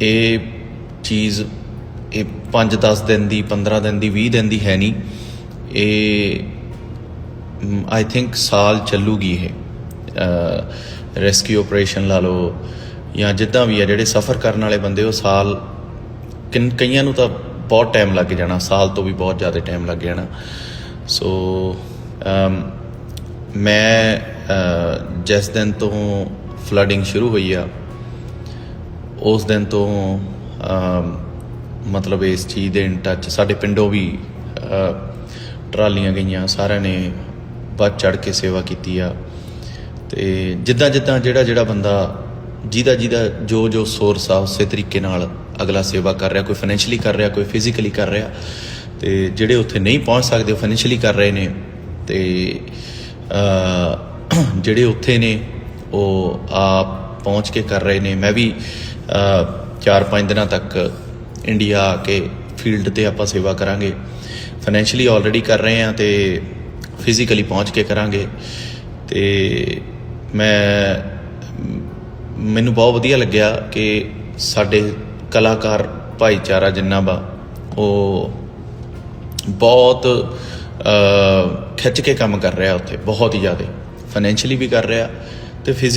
ਇਹ ਚੀਜ਼ ਇਹ 5-10 ਦਿਨ ਦੀ 15 ਦਿਨ ਦੀ 20 ਦਿਨ ਦੀ ਹੈ ਨਹੀਂ। ਇਹ ਆਈ ਥਿੰਕ ਸਾਲ ਚੱਲੂਗੀ ਇਹ। ਰੈਸਕਿਊ ਆਪਰੇਸ਼ਨ ਲਾ ਲਓ ਜਾਂ ਜਿੱਦਾਂ ਵੀ ਆ ਜਿਹੜੇ ਸਫ਼ਰ ਕਰਨ ਵਾਲੇ ਬੰਦੇ, ਉਹ ਸਾਲ ਕਿੰਨ ਕਈਆਂ ਨੂੰ ਤਾਂ ਬਹੁਤ ਟਾਈਮ ਲੱਗ ਜਾਣਾ, ਸਾਲ ਤੋਂ ਵੀ ਬਹੁਤ ਜ਼ਿਆਦਾ ਟਾਈਮ ਲੱਗ ਜਾਣਾ। ਸੋ ਮੈਂ ਜਿਸ ਦਿਨ ਤੋਂ ਫਲੱਡਿੰਗ ਸ਼ੁਰੂ ਹੋਈ ਆ ਉਸ ਦਿਨ ਤੋਂ ਮਤਲਬ ਇਸ ਚੀਜ਼ ਦੇ ਇਨ ਟੱਚ ਸਾਡੇ ਪਿੰਡੋਂ ਵੀ ਟਰਾਲੀਆਂ ਗਈਆਂ, ਸਾਰਿਆਂ ਨੇ ਵੱਧ ਚੜ ਕੇ ਸੇਵਾ ਕੀਤੀ ਆ। ਤੇ ਜਿੱਦਾਂ ਜਿੱਦਾਂ ਜਿਹੜਾ ਜਿਹੜਾ ਬੰਦਾ ਜਿਹਦਾ ਜਿਹਦਾ ਜੋ ਜੋ ਸੋਰਸ ਆ, ਉਸੇ ਤਰੀਕੇ ਨਾਲ ਅਗਲਾ ਸੇਵਾ ਕਰ ਰਿਹਾ, ਕੋਈ ਫਾਈਨੈਂਸ਼ੀਅਲੀ ਕਰ ਰਿਹਾ, ਕੋਈ ਫਿਜ਼ੀਕਲੀ ਕਰ ਰਿਹਾ। ਤੇ ਜਿਹੜੇ ਉੱਥੇ ਨਹੀਂ ਪਹੁੰਚ ਸਕਦੇ, ਉਹ ਫਾਈਨੈਂਸ਼ੀਅਲੀ ਕਰ ਰਹੇ ਨੇ। ਤੇ ਜਿਹੜੇ ਉੱਥੇ ਨੇ, ਉਹ ਆਪ ਪਹੁੰਚ ਕੇ ਕਰ ਰਹੇ ਨੇ। ਮੈਂ ਵੀ 4-5 ਦਿਨਾਂ ਤੱਕ ਇੰਡੀਆ ਆ ਕੇ ਫੀਲਡ ਤੇ ਆਪਾਂ ਸੇਵਾ ਕਰਾਂਗੇ। ਫਾਈਨੈਂਸ਼ੀਅਲੀ ਆਲਰੇਡੀ ਕਰ ਰਹੇ ਹਾਂ ਤੇ ਫਿਜ਼ੀਕਲੀ ਪਹੁੰਚ ਕੇ ਕਰਾਂਗੇ। ਤੇ ਮੈਂ, ਮੈਨੂੰ ਬਹੁਤ ਵਧੀਆ ਲੱਗਿਆ ਕਿ ਸਾਡੇ ਕਲਾਕਾਰ ਭਾਈਚਾਰਾ ਜਿੰਨਾ ਵਾ, ਉਹ ਬਹੁਤ ਖਿੱਚ ਕੇ ਕੰਮ ਕਰ ਰਿਹਾ ਉੱਥੇ, ਬਹੁਤ ਹੀ ਜ਼ਿਆਦਾ। ਫਾਈਨੈਂਸ਼ੀਅਲੀ ਵੀ ਕਰ ਰਿਹਾ ਤੇ ਫਿਜ਼ੀਕਲੀ